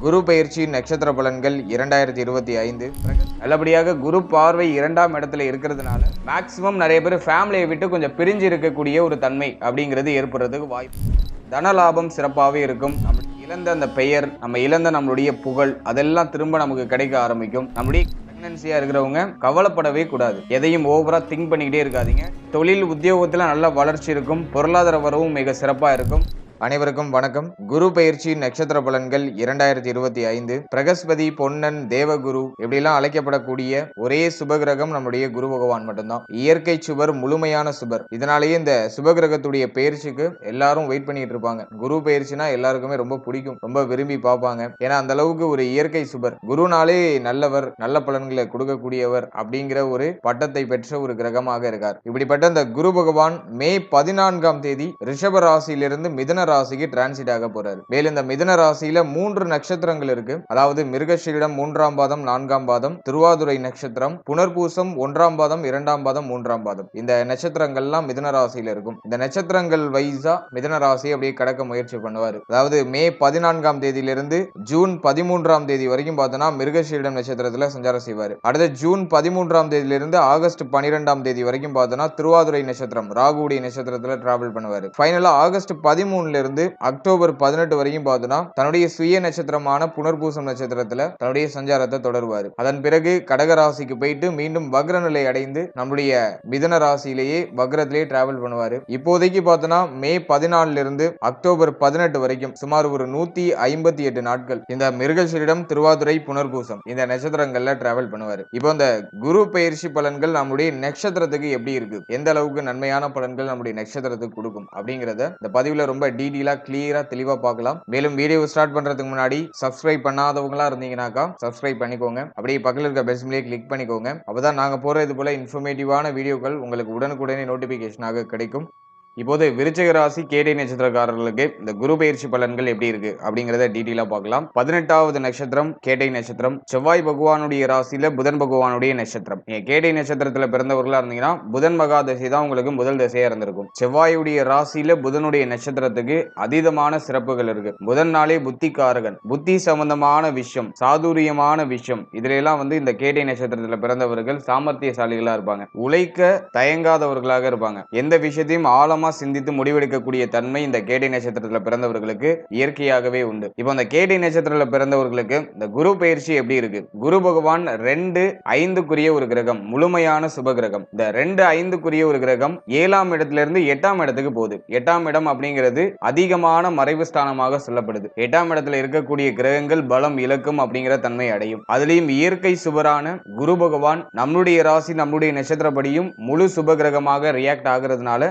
குரு பயிற்சி நட்சத்திர பலன்கள் இரண்டாயிரத்தி இருபத்தி ஐந்து. நல்லபடியாக குரு பார்வை இரண்டாம் இடத்துல இருக்கிறதுனால மேக்சிமம் நிறைய பேர் ஃபேமிலியை விட்டு கொஞ்சம் பிரிஞ்சு இருக்கக்கூடிய ஒரு தன்மை அப்படிங்கிறது ஏற்படுறதுக்கு வாய்ப்பு. தன லாபம் சிறப்பாகவே இருக்கும். நம்ம இழந்த அந்த பெயர் நம்ம இழந்த நம்மளுடைய புகழ் அதெல்லாம் திரும்ப நமக்கு கிடைக்க ஆரம்பிக்கும். நம்முடைய பிரெக்னன்சியாக இருக்கிறவங்க கவலைப்படவே கூடாது. எதையும் ஓவராக திங்க் பண்ணிக்கிட்டே இருக்காதீங்க. தொழில் உத்தியோகத்தில் நல்ல வளர்ச்சி இருக்கும். பொருளாதார வரவும் மிக சிறப்பாக இருக்கும். அனைவருக்கும் வணக்கம். குரு பயிற்சி நட்சத்திர பலன்கள் இரண்டாயிரத்தி இருபத்தி ஐந்து. பிரகஸ்பதி பொன்னன் தேவகுரு இப்படிலாம் அழைக்கப்படக்கூடிய ஒரே சுபகிரகம் நம்முடைய குரு பகவான் மட்டும்தான். இயற்கை சுவர் முழுமையான சுபர் இதனாலேயே இந்த சுபகிரகத்துடைய பயிற்சிக்கு எல்லாரும் வெயிட் பண்ணிட்டு இருப்பாங்க. குரு பயிற்சினா எல்லாருக்குமே ரொம்ப பிடிக்கும். ரொம்ப விரும்பி பார்ப்பாங்க. ஏன்னா அந்த அளவுக்கு ஒரு இயற்கை சுபர் குருனாலே நல்லவர் நல்ல பலன்களை கொடுக்கக்கூடியவர் அப்படிங்கிற ஒரு பட்டத்தை பெற்ற ஒரு கிரகமாக இருக்கார். இப்படிப்பட்ட இந்த குரு பகவான் மே பதினான்காம் தேதி ரிஷப ராசியிலிருந்து மிதன ராசிக்கு டிரான்சிட் ஆக போறாரு. மேலும் இந்த மிதன ராசியில மூன்று நட்சத்திரங்கள் இருக்கு. அதாவது மிருகஷீரிடம் மூன்றாம் பாதம் நான்காம் பாதம் திருவாதுரை நட்சத்திரம் புனர்பூசம் ஒன்றாம் பாதம் இரண்டாம் பாதம் மூன்றாம் பாதம். இந்த நட்சத்திரங்கள்லாம் மிதன ராசியில இருக்கும். இந்த நட்சத்திரங்கள் வைஸா மிதன ராசியை அப்படியே கடக்க முயற்சி பண்ணுவாரு. அதாவது மே பதினான்காம் தேதியிலிருந்து ஜூன் பதிமூன்றாம் தேதி வரைக்கும் பார்த்தோம்னா மிருகஷீரிடம் நட்சத்திரத்துல சஞ்சாரம் செய்வாரு. அடுத்த ஜூன் பதிமூன்றாம் தேதியிலிருந்து ஆகஸ்ட் பனிரெண்டாம் தேதி வரைக்கும் பார்த்தோம்னா திருவாதுரை நட்சத்திரம் ராகுடைய நட்சத்திரத்துல டிராவல் பண்ணுவாரு. ஃபைனலா ஆகஸ்ட் பதிமூணுல இருந்து அக்டோபர் பதினெட்டு வரையும் பார்த்தோம்னா தன்னுடைய சுய நட்சத்திரமான புனர்பூசம் நட்சத்திரத்துல தன்னுடைய சஞ்சாரத்தை தொடருவார். அதன் பிறகு கடக ராசிக்கு போயிட்டு மீண்டும் வக்ர நிலை அடைந்து நம்முடைய மிதன ராசியிலேயே வக்ரத்திலேயே டிராவல் பண்ணுவார். இப்போதைக்கு பார்த்தோம்னா மே பதினாலுல இருந்து அக்டோபர் பதினெட்டு வரைக்கும் சுமார் ஒரு நூத்தி ஐம்பத்தி எட்டு நாட்கள் இந்த மிருகசீரிடம் திருவாதுரை புனர்பூசம் இந்த நட்சத்திரங்கள்ல டிராவல் பண்ணுவார். இப்போ இந்த குரு பயிற்சி பலன்கள் நம்முடைய நட்சத்திரத்துக்கு எப்படி இருக்கு? எந்த அளவுக்கு நன்மையான பலன்கள் நம்முடைய நட்சத்திரத்துக்கு கொடுக்கும்? அப்படிங்கறத இந்த பதிவுல ரொம்ப டீ டீடெயிலா கிளியரா தெளிவா பார்க்கலாம். மேலும் வீடியோ ஸ்டார்ட் பண்றதுக்கு முன்னாடி சப்ஸ்கிரைப் பண்ணாதவங்களா இருந்தீங்கன்னாக்கா சப்ஸ்கிரைப் பண்ணிக்கோங்க. அப்படியே பக்கத்தில் இருக்க பெல் கிளிக் பண்ணிக்கோங்க. அப்பதான் நாங்க போறது போல இன்ஃபர்மேட்டிவான வீடியோக்கள் உங்களுக்கு உடனுக்குடனே நோட்டிபிகேஷனாக கிடைக்கும். இப்போது விருச்சிக ராசி கேடை நட்சத்திரக்காரர்களுக்கு இந்த குரு பயிற்சி பலன்கள் எப்படி இருக்கு அப்படிங்கிறத டீட்டெயிலாக பார்க்கலாம். பதினெட்டாவது நட்சத்திரம் கேடை நட்சத்திரம். செவ்வாய் பகவானுடைய ராசியில புதன் பகவானுடைய நட்சத்திரம். நீங்க கேடை நட்சத்திரத்துல பிறந்தவர்களா இருந்தீங்கன்னா புதன் மகா தசை தான் உங்களுக்கு முதல் தசையா இருந்திருக்கும். செவ்வாயுடைய ராசியில புதனுடைய நட்சத்திரத்துக்கு அதீதமான சிறப்புகள் இருக்கு. புதன் நாளே புத்திகாரகன் புத்தி சம்பந்தமான விஷயம் சாதுரியமான விஷயம். இதுல எல்லாம் வந்து இந்த கேடை நட்சத்திரத்துல பிறந்தவர்கள் சாமர்த்தியசாலிகளா இருப்பாங்க. உழைக்க தயங்காதவர்களாக இருப்பாங்க. எந்த விஷயத்தையும் ஆழமா சிந்தித்து முடிவெடுக்கக்கூடிய தன்மை இந்த கேட்டை நட்சத்திரத்துல பிறந்தவர்களுக்கு இயற்கையாகவே உண்டு. இப்போ அந்த கேட்டை நட்சத்திரத்துல பிறந்தவர்களுக்கு இந்த குரு பயிற்சி எப்படி இருக்கு? குரு பகவான் ரெண்டு ஐந்துக்குரிய ஒரு கிரகம் முழுமையான சுப கிரகம். இந்த ரெண்டு ஐந்துக்குரிய ஒரு கிரகம் ஏழாம் இடத்துல இருந்து எட்டாம் இடத்துக்கு போகுது. எட்டாம் இடம் அப்படிங்கிறது அதிகமான மறைவு ஸ்தானமாக சொல்லப்படுது. எட்டாம் இடத்துல இருக்கக்கூடிய கிரகங்கள் பலம் இழக்கும் அப்படிங்கிற தன்மை அடையும். அதுலயும் இயற்கை சுபரான குரு பகவான் நம்மளுடைய ராசி நம்மளுடைய நட்சத்திரப்படியும் முழு சுப கிரகமாக ரியாக்ட் ஆகுறதுனால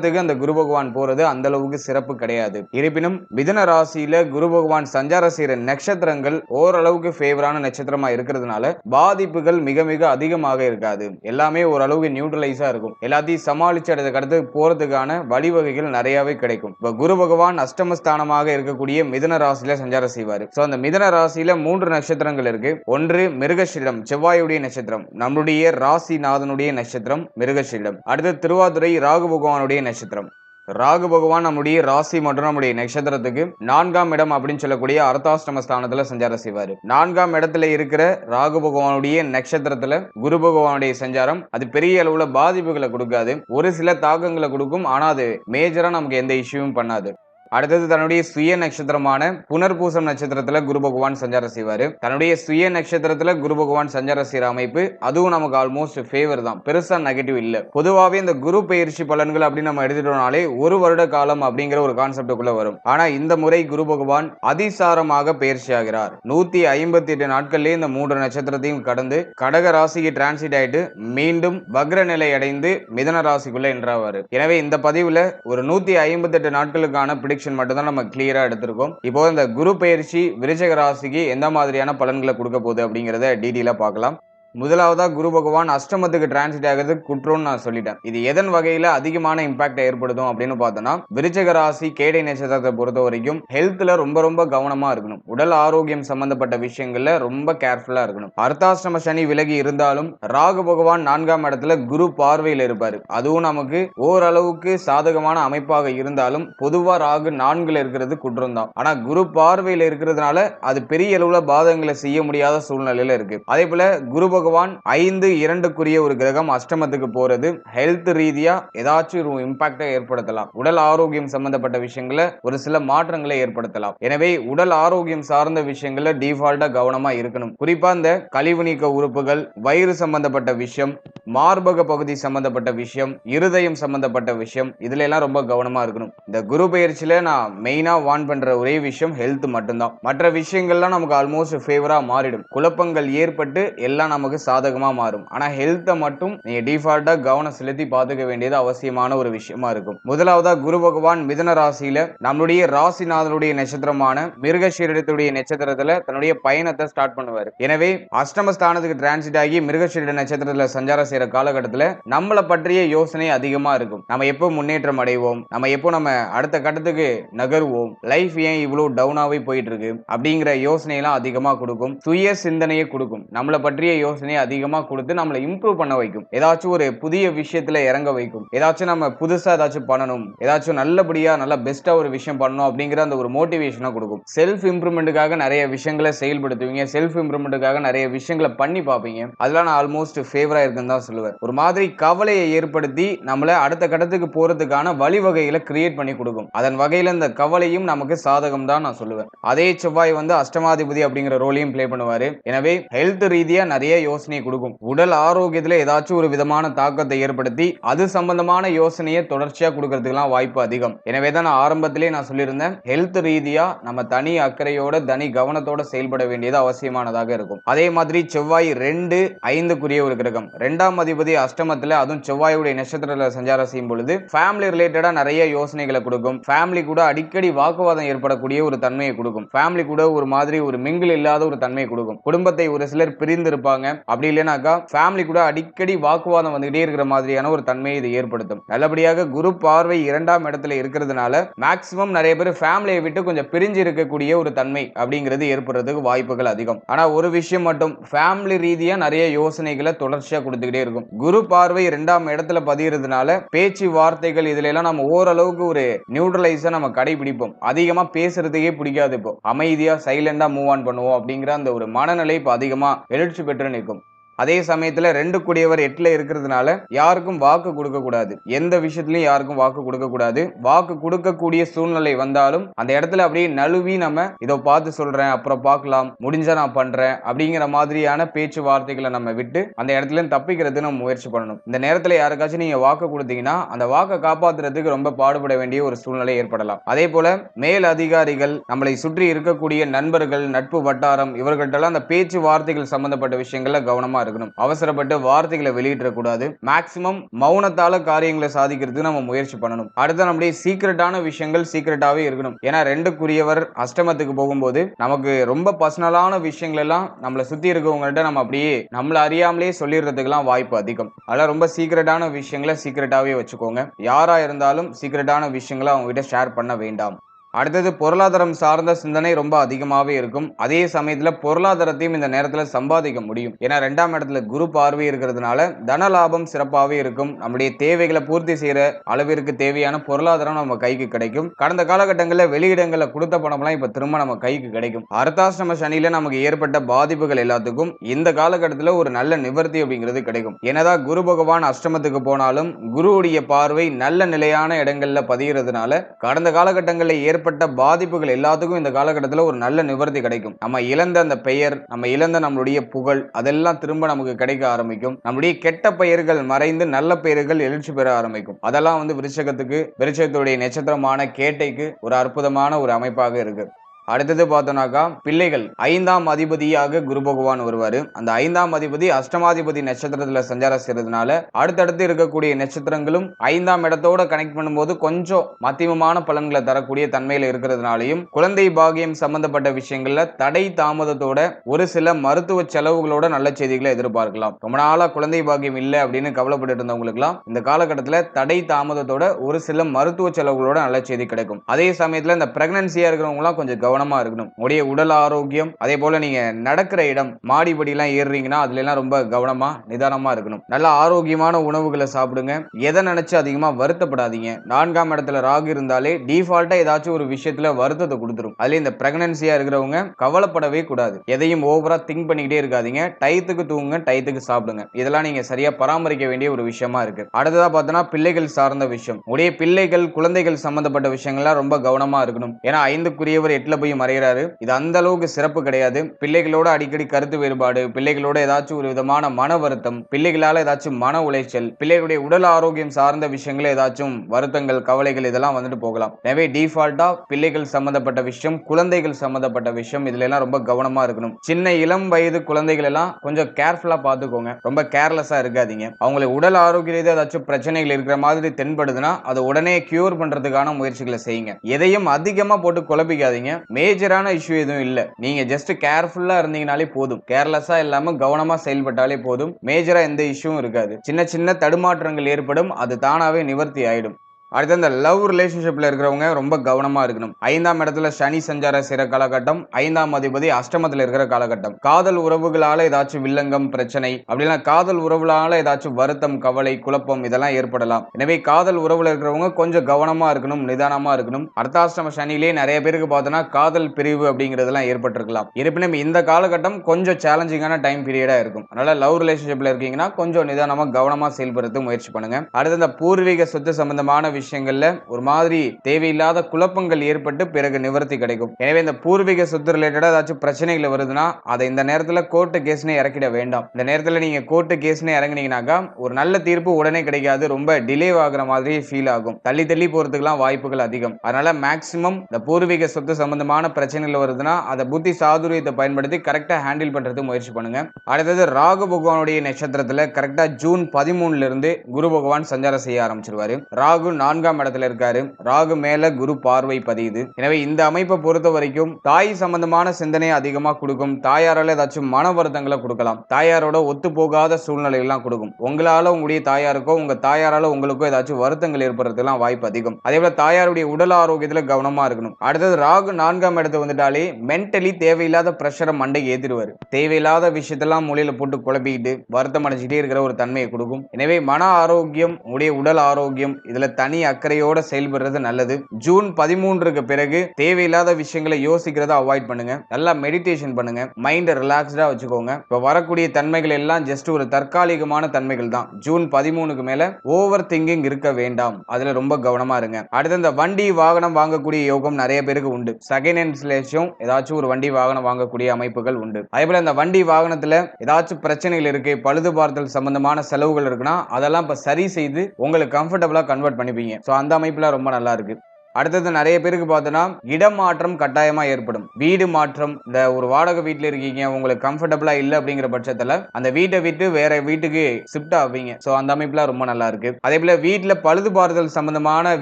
அஷ்டமத்துக்கு அந்த குரு பகவான் போறது அந்த அளவுக்கு சிறப்பு கிடையாது. இருப்பினும் மிதன ராசியில குரு பகவான் சஞ்சார செய்யற நட்சத்திரங்கள் ஓரளவுக்கு ஃபேவரான நட்சத்திரமா இருக்கிறதுனால பாதிப்புகள் மிக மிக அதிகமாக இருக்காது. எல்லாமே ஓரளவுக்கு நியூட்ரலைஸா இருக்கும். எல்லாத்தையும் சமாளிச்சு அடுத்த அடுத்து போறதுக்கான வழிவகைகள் நிறையவே கிடைக்கும். இப்ப குரு பகவான் அஷ்டமஸ்தானமாக இருக்கக்கூடிய மிதன ராசியில சஞ்சாரம் செய்வார். ஸோ அந்த மிதன ராசியில மூன்று நட்சத்திரங்கள் இருக்கு. ஒன்று மிருகஷிடம் செவ்வாயுடைய நட்சத்திரம். நம்மளுடைய ராசிநாதனுடைய நட்சத்திரம் மிருகஷிடம் அடுத்து திருவாதுரை ராகு பகவானுடைய நட்சத்திரம். ராகு பகவான் நம்முடைய ராசி மற்றும் நம்முடைய நட்சத்திரத்துக்கு நான்காம் இடம் அப்படின்னு சொல்லக்கூடிய அர்த்தாஷ்டம ஸ்தானத்துல சஞ்சாரம் செய்வாரு. நான்காம் இடத்துல இருக்கிற ராகு பகவானுடைய நட்சத்திரத்துல குரு பகவானுடைய சஞ்சாரம் அது பெரிய அளவுல பாதிப்புகளை கொடுக்காது. ஒரு சில தாக்கங்களை கொடுக்கும். ஆனா அது மேஜரா நமக்கு எந்த இஷ்யூவும் பண்ணாது. அடுத்தது தன்னுடைய சுய நட்சத்திரமான புனர்பூசம் நட்சத்திரத்துல குரு பகவான் சஞ்சாரம் செய்வாரு. தன்னுடைய சுய நட்சத்திரத்துல குரு பகவான் சஞ்சாரம் செய்யற அமைப்பு அதுவும் நமக்கு ஆல்மோஸ்ட் ஃபேவர் தான். பெருசா நெகட்டிவ் இல்ல. பொதுவாவே இந்த குரு பயிற்சி பலன்கள் அப்படின்னு நம்ம எடுத்துட்டோம்னாலே ஒரு வருட காலம் அப்படிங்கிற ஒரு கான்செப்டுக்குள்ள வரும். ஆனா இந்த முறை குரு பகவான் அதிசாரமாக பயிற்சி ஆகிறார். நூத்தி ஐம்பத்தி எட்டு நாட்கள்லயே இந்த மூன்று நட்சத்திரத்தையும் கடந்து கடக ராசிக்கு டிரான்சிட் ஆயிட்டு மீண்டும் வக்ர நிலை அடைந்து மிதன ராசிக்குள்ள என்றாவாரு. எனவே இந்த பதிவுல ஒரு நூத்தி ஐம்பத்தி எட்டு நாட்களுக்கான ப்ரிடிக்ஷன் மட்டும் தான் நம்ம கிளியரா எடுத்திருக்கோம். இப்போ இந்த குரு பயிற்சி விருச்சக ராசிக்கு எந்த மாதிரியான பலன்களை கொடுக்க போகுது அப்படிங்கறத டீட்டெயிலாக பார்க்கலாம். முதலாவதாக குரு பகவான் அஷ்டமத்துக்கு டிரான்சிட் ஆகிறது குற்றம்னு நான் சொல்லிட்டேன். இது எதன் வகையில் அதிகமான இம்பாக்ட் ஏற்படுத்தும் அப்படின்னு பார்த்தோம்னா விருச்சக ராசி கேடை நட்சத்திரத்தை பொறுத்த வரைக்கும் ஹெல்த்தில் ரொம்ப ரொம்ப கவனமாக இருக்கணும். உடல் ஆரோக்கியம் சம்பந்தப்பட்ட விஷயங்களில் ரொம்ப கேர்ஃபுல்லாக இருக்கணும். அர்த்தாஷ்டம சனி விலகி இருந்தாலும் ராகு பகவான் நான்காம் இடத்துல குரு பார்வையில் இருப்பார். அதுவும் நமக்கு ஓரளவுக்கு சாதகமான அமைப்பாக இருந்தாலும் பொதுவாக ராகு நான்கில் இருக்கிறது குற்றம் தான் ஆனால் குரு பார்வையில் இருக்கிறதுனால அது பெரிய அளவில் பாதகங்களை செய்ய முடியாத சூழ்நிலையில் இருக்கு. அதே போல குரு பகவான் ஐந்து இரண்டுக்குரிய ஒரு கிரகம் அஷ்டமத்துக்கு போறது. ஹெல்த் ரீதியா ஏதாச்சும் ஒரு இம்பாக்டை ஏற்படுத்தலாம். உடல் ஆரோக்கியம் சம்பந்தப்பட்ட விஷயங்கள ஒரு சில மாற்றங்களை ஏற்படுத்தலாம். எனவே உடல் ஆரோக்கியம் சார்ந்த விஷயங்கள்ல டிஃபால்ட்டா கவனமா இருக்கணும். குறிப்பா இந்த கழிவு நீக்க உறுப்புகள் வயிறு சம்பந்தப்பட்ட விஷயம் மார்பக பகுதி சம்பந்தப்பட்ட விஷயம் இருதயம் சம்பந்தப்பட்ட விஷயம் இதுல எல்லாம் ரொம்ப கவனமா இருக்கணும். இந்த குரு பயிற்சியில நான் மெயினா வான் பண்ற ஒரே விஷயம் ஹெல்த் மட்டும்தான். மற்ற விஷயங்கள்லாம் நமக்கு ஆல்மோஸ்ட் ஃபேவரா மாறிடும். குழப்பங்கள் ஏற்பட்டு எல்லாம் நமக்கு சாதகமா மாறும். ஆனால் ஹெல்த்தை மட்டும் நீங்கள் டிஃபால்ட்டாக கவனம் செலுத்தி பார்த்துக்க வேண்டியது அவசியமான ஒரு விஷயமா இருக்கும். முதலாவதா குரு பகவான் மிதன ராசியில நம்மளுடைய ராசிநாதனுடைய நட்சத்திரமான மிருகசீரிடத்துடைய நட்சத்திரத்துல தன்னுடைய பயணத்தை ஸ்டார்ட் பண்ணுவார். எனவே அஷ்டமஸ்தானத்துக்கு டிரான்சிட் ஆகி மிருகசீரிட நட்சத்திரத்துல சஞ்சாரம் செய்யற காலகட்டத்தில் நம்மளை பற்றிய யோசனை அதிகமா இருக்கும். நம்ம எப்போ முன்னேற்றம் அடைவோம்? நம்ம எப்போ நம்ம அடுத்த கட்டத்துக்கு நகர்வோம்? லைஃப் ஏன் இவ்வளவு டவுனாவே போயிட்டு இருக்கு? அப்படிங்கிற யோசனையெல்லாம் அதிகமா கொடுக்கும். சுய சிந்தனையை கொடுக்கும். நம்மளை பற்றிய யோசனை யோசனையை அதிகமா கொடுத்து நம்மளை இம்ப்ரூவ் பண்ண வைக்கும். ஏதாச்சும் ஒரு புதிய விஷயத்துல இறங்க வைக்கும். ஏதாச்சும் நம்ம புதுசா ஏதாச்சும் பண்ணணும். ஏதாச்சும் நல்லபடியா நல்லா பெஸ்ட்டாக ஒரு விஷயம் பண்ணணும் அப்படிங்கிற அந்த ஒரு மோட்டிவேஷனை கொடுக்கும். செல்ஃப் இம்ப்ரூவ்மெண்ட்டுக்காக நிறைய விஷயங்களை செயல்படுத்துவீங்க. செல்ஃப் இம்ப்ரூவ்மெண்ட்டுக்காக நிறைய விஷயங்களை பண்ணி பார்ப்பீங்க. அதெல்லாம் நான் ஆல்மோஸ்ட் ஃபேவராக இருக்குன்னு தான் சொல்லுவேன். ஒரு மாதிரி கவலையை ஏற்படுத்தி நம்மளை அடுத்த கட்டத்துக்கு போகிறதுக்கான வழிவகைகளை கிரியேட் பண்ணி கொடுக்கும். அதன் வகையில் இந்த கவலையும் நமக்கு சாதகம் தான் நான் சொல்லுவேன். அதே செவ்வாய் வந்து அஷ்டமாதிபதி அப்படிங்கிற ரோலையும் ப்ளே பண்ணுவார். எனவே ஹெல்த் ரீதியாக நிறைய யோசனையை கொடுக்கும். உடல் ஆரோக்கியத்துல ஏதாச்சும் ஒரு விதமான தாக்கத்தை ஏற்படுத்தி அது சம்பந்தமான யோசனையை தொடர்ச்சியா கொடுக்கறதுக்கெல்லாம் வாய்ப்பு அதிகம். எனவே தான் நான் ஆரம்பத்திலே நான் சொல்லியிருந்தேன் ஹெல்த் ரீதியா நம்ம தனி அக்கறையோட தனி கவனத்தோட செயல்பட வேண்டியது அவசியமானதாக இருக்கும். அதே மாதிரி செவ்வாய் ரெண்டு ஐந்துக்குரிய ஒரு கிரகம். ரெண்டாம் அதிபதி அஷ்டமத்துல அதுவும் செவ்வாயுடைய நட்சத்திரத்துல சஞ்சாரம் செய்யும் பொழுது ஃபேமிலி ரிலேட்டடா நிறைய யோசனைகளை கொடுக்கும். ஃபேமிலி கூட அடிக்கடி வாக்குவாதம் ஏற்படக்கூடிய ஒரு தன்மையை கொடுக்கும். ஃபேமிலி கூட ஒரு மாதிரி ஒரு மிங்கில் இல்லாத ஒரு தன்மையை கொடுக்கும். குடும்பத்தை ஒரு சிலர் பிரிந்து இருப்பாங்க அப்படி இல்லைனாக்கா ஃபேமிலி கூட அடிக்கடி வாக்குவாதம் வந்துகிட்டே இருக்கிற மாதிரியான ஒரு தன்மையை இது ஏற்படுத்தும். நல்லபடியாக குரு பார்வை இரண்டாம் இடத்துல இருக்கிறதுனால மேக்சிமம் நிறைய பேர் ஃபேமிலியை விட்டு கொஞ்சம் பிரிஞ்சு இருக்கக்கூடிய ஒரு தன்மை அப்படிங்கிறது ஏற்படுறதுக்கு வாய்ப்புகள் அதிகம். ஆனா ஒரு விஷயம் மட்டும் ஃபேமிலி ரீதியா நிறைய யோசனைகளை தொடர்ச்சியா கொடுத்துக்கிட்டே இருக்கும். குரு பார்வை இரண்டாம் இடத்துல பதிகிறதுனால பேச்சு வார்த்தைகள் இதுல எல்லாம் நம்ம ஓரளவுக்கு ஒரு நியூட்ரலைஸா நம்ம கடைபிடிப்போம். அதிகமா பேசுறதுக்கே பிடிக்காது இப்போ. அமைதியா சைலண்டா மூவ் ஆன் பண்ணுவோம் அப்படிங்கிற அந்த ஒரு மனநிலை இப்போ அதிகமா எழுச்சி பெற்று நிற்கும். album அதே சமயத்துல ரெண்டு கூடியவர் எட்டுல இருக்கிறதுனால யாருக்கும் வாக்கு கொடுக்க கூடாது. எந்த விஷயத்துலையும் யாருக்கும் வாக்கு கொடுக்க கூடாது. வாக்கு கொடுக்கக்கூடிய சூழ்நிலை வந்தாலும் அந்த இடத்துல அப்படியே நழுவி நம்ம இதோ பார்த்து சொல்றேன் அப்புறம் பார்க்கலாம் முடிஞ்சா நான் பண்றேன் அப்படிங்கிற மாதிரியான பேச்சுவார்த்தைகளை நம்ம விட்டு அந்த இடத்துல இருந்து தப்பிக்கிறதுக்கு நம்ம முயற்சி பண்ணணும். இந்த நேரத்துல யாருக்காச்சும் நீங்க வாக்கு கொடுத்தீங்கன்னா அந்த வாக்கை காப்பாத்துறதுக்கு ரொம்ப பாடுபட வேண்டிய ஒரு சூழ்நிலை ஏற்படலாம். அதே போல மேல் அதிகாரிகள் நம்மளை சுற்றி இருக்கக்கூடிய நண்பர்கள் நட்பு வட்டாரம் இவர்கள்ட்டெல்லாம் அந்த பேச்சு வார்த்தைகள் சம்பந்தப்பட்ட விஷயங்கள்ல கவனமா இருக்கணும். அவசரப்பட்டு வார்த்தைகளை வெளியிடக்கூடாது. மேக்சிமம் மௌனத்தால காரியங்களை சாதிக்கிறதுக்கு நம்ம முயற்சி பண்ணணும். அடுத்து நம்முடைய சீக்கிரட்டான விஷயங்கள் சீக்கிரட்டாவே இருக்கணும். ஏன்னா ரெண்டுக்குரியவர் அஷ்டமத்துக்கு போகும்போது நமக்கு ரொம்ப பர்சனலான விஷயங்கள் எல்லாம் நம்மளை சுத்தி இருக்கவங்கள்ட்ட நம்ம அப்படியே நம்மள அறியாமலே சொல்லிடுறதுக்கெல்லாம் வாய்ப்பு அதிகம். அதெல்லாம் ரொம்ப சீக்கிரட்டான விஷயங்களை சீக்கிரட்டாவே வச்சுக்கோங்க. யாரா இருந்தாலும் சீக்கிரட்டான விஷயங்களை அவங்க கிட்ட ஷேர் பண்ண வேண்டாம். அடுத்தது பொருளாதாரம் சார்ந்த சிந்தனை ரொம்ப அதிகமாகவே இருக்கும். அதே சமயத்தில் பொருளாதாரத்தையும் இந்த நேரத்தில் சம்பாதிக்க முடியும். ஏன்னா ரெண்டாம் இடத்துல குரு பார்வை இருக்கிறதுனால தன லாபம் சிறப்பாகவே இருக்கும். நம்முடைய தேவைகளை பூர்த்தி செய்கிற அளவிற்கு தேவையான பொருளாதாரம் நம்ம கைக்கு கிடைக்கும். கடந்த காலகட்டங்களில் வெளியிடங்களில் கொடுத்த பணம்லாம் இப்போ திரும்ப நம்ம கைக்கு கிடைக்கும். அர்த்தாசிரம சனியில் நமக்கு ஏற்பட்ட பாதிப்புகள் எல்லாத்துக்கும் இந்த காலகட்டத்தில் ஒரு நல்ல நிவர்த்தி அப்படிங்கிறது கிடைக்கும். என்னதான் குரு பகவான் அஷ்டமத்துக்கு போனாலும் குருவுடைய பார்வை நல்ல நிலையான இடங்கள்ல பதிகிறதுனால கடந்த காலகட்டங்களில் ஏற்ப ஏற்பட்ட பாதிப்புகள் எல்லாத்துக்கும் இந்த காலகட்டத்தில் ஒரு நல்ல நிவர்த்தி கிடைக்கும். நம்ம இழந்த அந்த பெயர் நம்ம இழந்த நம்மளுடைய புகழ் அதெல்லாம் திரும்ப நமக்கு கிடைக்க ஆரம்பிக்கும். நம்முடைய கெட்ட பெயர்கள் மறைந்து நல்ல பெயர்கள் எழுச்சி பெற ஆரம்பிக்கும். அதெல்லாம் வந்து விருச்சகத்துக்கு விருச்சகத்துடைய நட்சத்திரமான கேட்டைக்கு ஒரு அற்புதமான ஒரு அமைப்பாக இருக்கு. அடுத்தது பார்த்தோம்னாக்கா பிள்ளைகள் ஐந்தாம் அதிபதியாக குரு பகவான் வருவார். அந்த ஐந்தாம் அதிபதி அஷ்டமாதிபதி நட்சத்திரத்தில் சஞ்சாரம் செய்யறதுனால அடுத்தடுத்து இருக்கக்கூடிய நட்சத்திரங்களும் ஐந்தாம் இடத்தோட கனெக்ட் பண்ணும்போது கொஞ்சம் மத்தியமமான பலன்களை தரக்கூடிய தன்மையில் இருக்கிறதுனாலையும் குழந்தை பாகியம் சம்பந்தப்பட்ட விஷயங்கள்ல தடை தாமதத்தோட ஒரு சில மருத்துவ செலவுகளோட நல்ல செய்திகளை எதிர்பார்க்கலாம். ரொம்ப நாளா குழந்தை பாகியம் இல்லை அப்படின்னு கவலைப்பட்டு இருந்தவங்களுக்குலாம் இந்த காலகட்டத்தில் தடை தாமதத்தோட ஒரு சில மருத்துவ செலவுகளோட நல்ல செய்தி கிடைக்கும். அதே சமயத்தில் இந்த பிரெக்னன்சியா இருக்கிறவங்களாம் கொஞ்சம் கவனம் இருக்கணும். உடைய உடல் ஆரோக்கியம் அதே போல் நீங்கள் நடக்கிற இடம் மாடிப்படியெல்லாம் ஏறுறீங்கன்னா அதுலலாம் ரொம்ப கவனமாக நிதானமாக இருக்கணும். நல்ல ஆரோக்கியமான உணவுகளை சாப்பிடுங்க. எதை நினச்சி அதிகமாக வருத்தப்படாதீங்க. நான்காம் இடத்துல ராகு இருந்தாலே டிஃபால்ட்டாக ஏதாச்சும் ஒரு விஷயத்தில் வருத்தத்தை கொடுத்துரும். அதுல இந்த பிரெக்னன்சியா இருக்கிறவங்க கவலைப்படவே கூடாது. எதையும் ஓவராக திங்க் பண்ணிக்கிட்டே இருக்காதீங்க. டயத்துக்கு தூங்குங்க டயத்துக்கு சாப்பிடுங்க. இதெல்லாம் நீங்கள் சரியாக பராமரிக்க வேண்டிய ஒரு விஷயமா இருக்கு. அடுத்ததாக பார்த்தோன்னா பிள்ளைகள் சார்ந்த விஷயம். உடைய பிள்ளைகள் குழந்தைகள் சம்மந்தப்பட்ட விஷயங்கள்லாம் ரொம்ப கவனமாக இருக்கணும். ஏன்னா ஐந்துக்குரியவர் எட்டில் போய் மறைகிறாரு. இது அந்த அளவுக்கு சிறப்பு கிடையாது. பிள்ளைகளோட அடிக்கடி கருத்து வேறுபாடு பிள்ளைகளோட ஏதாச்சும் ஒரு விதமான மன வருத்தம் பிள்ளைகளால் ஏதாச்சும் மன உளைச்சல் பிள்ளைகளுடைய உடல் ஆரோக்கியம் சார்ந்த விஷயங்கள ஏதாச்சும் வருத்தங்கள் கவலைகள் இதெல்லாம் வந்துட்டு போகலாம். எனவே டிஃபால்ட்டா பிள்ளைகள் சம்பந்தப்பட்ட விஷயம் குழந்தைகள் சம்பந்தப்பட்ட விஷயம் இதுல எல்லாம் ரொம்ப கவனமா இருக்கணும். சின்ன இளம் வயது குழந்தைகள் எல்லாம் கொஞ்சம் கேர்ஃபுல்லா பார்த்துக்கோங்க. ரொம்ப கேர்லெஸ்ஸா இருக்காதீங்க. அவங்களுக்கு உடல் ஆரோக்கிய ஏதாச்சும் பிரச்சனைகள் இருக்கிற மாதிரி தென்படுதுன்னா அதை உடனே கியூர் பண்றதுக்கான முயற்சிகளை செய்யுங்க. எதையும் அதிகமா போட்டு குழப்பிக்காதீங்க. மேஜரான இஷ்யூ எதுவும் இல்ல. நீங்க ஜஸ்ட் கேர்ஃபுல்லா இருந்தீங்கனாலே போதும். கேர்லெஸ்ஸா இல்லாம கவனமா செயல்பட்டாலே போதும். மேஜரா எந்த இஷ்யூவும் இருக்காது. சின்ன சின்ன தடுமாற்றங்கள் ஏற்படும். அது தானாவே நிவர்த்தி ஆயிடும். அடுத்து இந்த லவ் ரிலேஷன்ஷிப்ல இருக்கிறவங்க ரொம்ப கவனமா இருக்கணும். ஐந்தாம் இடத்துல சனி சஞ்சார சிற காலகட்டம் ஐந்தாம் அதிபதி அஷ்டமத்துல இருக்கிற காலகட்டம். காதல் உறவுகளால ஏதாச்சும் வில்லங்கம் பிரச்சனை அப்படின்னா காதல் உறவுகளால ஏதாச்சும் வருத்தம் கவலை குழப்பம் இதெல்லாம் ஏற்படலாம். எனவே காதல் உறவுல இருக்கிறவங்க கொஞ்சம் கவனமா இருக்கணும் நிதானமா இருக்கணும். அர்த்தாஷ்டம சனிலேயே நிறைய பேருக்கு பார்த்தோன்னா காதல் பிரிவு அப்படிங்கிறதெல்லாம் ஏற்பட்டிருக்கலாம். இருப்பினும் இந்த காலகட்டம் கொஞ்சம் சேலஞ்சிங்கான டைம் பீரியடா இருக்கும். அதனால லவ் ரிலேஷன்ஷிப்ல இருக்கீங்கன்னா கொஞ்சம் நிதானமாக கவனமா செயல்படுறதுக்கு முயற்சி பண்ணுங்க. அடுத்து இந்த பூர்வீக சொத்து சம்பந்தமான விஷயங்கள்ல ஒரு மாதிரி தேவையில்லாத குழப்பங்கள் ஏற்பட்டு பிறகு நிவர்த்தி கிடைக்கும். எனவே இந்த பூர்வீக சொத்து ரிலேட்டடா ஏதாச்சும் பிரச்சனைகள் வருதுன்னா அதை இந்த நேரத்துல கோர்ட்டு கேஸ்னே இறக்கிட வேண்டாம். இந்த நேரத்துல நீங்க கோர்ட்டு கேஸ்னே இறங்கினீங்கனாக்கா ஒரு நல்ல தீர்ப்பு உடனே கிடைக்காது ரொம்ப டிலே ஆகுற மாதிரி ஃபீல் ஆகும். தள்ளி தள்ளி போறதுக்குலாம் வாய்ப்புகள் அதிகம். அதனால மேக்சிமம் இந்த பூர்வீக சொத்து சம்பந்தமான பிரச்சனைகள் வருதுன்னா அதை புத்தி சாதுரியத்தை பயன்படுத்தி கரெக்டா ஹேண்டில் பண்றதுக்கு முயற்சி பண்ணுங்க. அடுத்தது ராகு பகவானுடைய நட்சத்திரத்துல கரெக்டா ஜூன் பதிமூணுல இருந்து குரு பகவான் சஞ்சாரம் செய்ய ஆரம்பிச்சிருவாரு. ராகு நான்காம் இடத்துல இருக்காரு. ராகு மேல குரு பார்வை பதியுது. எனவே இந்த அமைப்பை பொறுத்த வரைக்கும் தாய் சம்பந்தமான சிந்தனையை அதிகமாக கொடுக்கும். தாயாரால் ஏதாச்சும் மன வருத்தங்களை கொடுக்கலாம். தாயாரோட ஒத்து போகாத சூழ்நிலைகள்லாம் கொடுக்கும். உங்களால உங்களுடைய தாயாருக்கோ உங்க தாயாரால உங்களுக்கோ ஏதாச்சும் வருத்தங்கள் ஏற்படுறதுலாம் வாய்ப்பு அதிகம். அதே போல தாயாருடைய உடல் ஆரோக்கியத்துல கவனமா இருக்கணும். அடுத்தது ராகு நான்காம் இடத்துக்கு வந்துட்டாலே மென்டலி தேவையில்லாத பிரஷரை மண்டை ஏத்திடுவாரு. தேவையில்லாத விஷயத்தெல்லாம் மூலையில போட்டு குழப்பிக்கிட்டு வருத்தம் அடைஞ்சிட்டே இருக்கிற ஒரு தன்மையை கொடுக்கும். எனவே மன ஆரோக்கியம் உடைய உடல் ஆரோக்கியம் இதுல தனி அக்கறையோட செயல்படுறது நல்லது. ஜூன் பதிமூன்றுக்கு பிறகு தேவையில்லாத விஷயங்களை யோசிக்கிறத அவாய்ட் பண்ணுங்க. நல்லா மெடிடேஷன் பண்ணுங்க. மைண்டை ரிலாக்ஸ்டா வச்சுக்கோங்க. இப்ப வரக்கூடிய தன்மைகள் எல்லாம் ஜஸ்ட் ஒரு தற்காலிகமான தன்மைகள் தான். ஜூன் பதிமூணுக்கு மேல ஓவர் திங்கிங் இருக்க வேண்டாம். அதுல ரொம்ப கவனமா இருங்க. அடுத்து இந்த வண்டி வாகனம் வாங்கக்கூடிய யோகம் நிறைய பேருக்கு உண்டு. செகண்ட் ஹேண்ட்ஸ்லேஷும் ஏதாச்சும் ஒரு வண்டி வாகனம் வாங்கக்கூடிய அமைப்புகள் உண்டு. அதே போல இந்த வண்டி வாகனத்துல ஏதாச்சும் பிரச்சனைகள் இருக்கு பழுது பார்த்தல் சம்பந்தமான செலவுகள் இருக்குன்னா அதெல்லாம் இப்ப சரி செய்து உங்களுக்கு கம்ஃபர்டபுளா கன்வெர்ட் பண்ணிப்பீங்க. ஸோ அந்த அமைப்புல ரொம்ப நல்லா இருக்கு. அடுத்தது நிறைய பேருக்கு பார்த்தோன்னா இடமாற்றம் கட்டாயமா ஏற்படும். வீடு மாற்றம் இந்த ஒரு வாடகை வீட்டில் இருக்கீங்க உங்களுக்கு கம்ஃபர்டபுளா இல்லை அப்படிங்கிற பட்சத்துல அந்த வீட்டை விட்டு வேற வீட்டுக்கு ஷிஃப்ட் ஆவீங்க. ஸோ அந்த அமைப்புல ரொம்ப நல்லா இருக்கு. அதே போல வீட்டில் பழுது பார்த்தல் சம்பந்தமான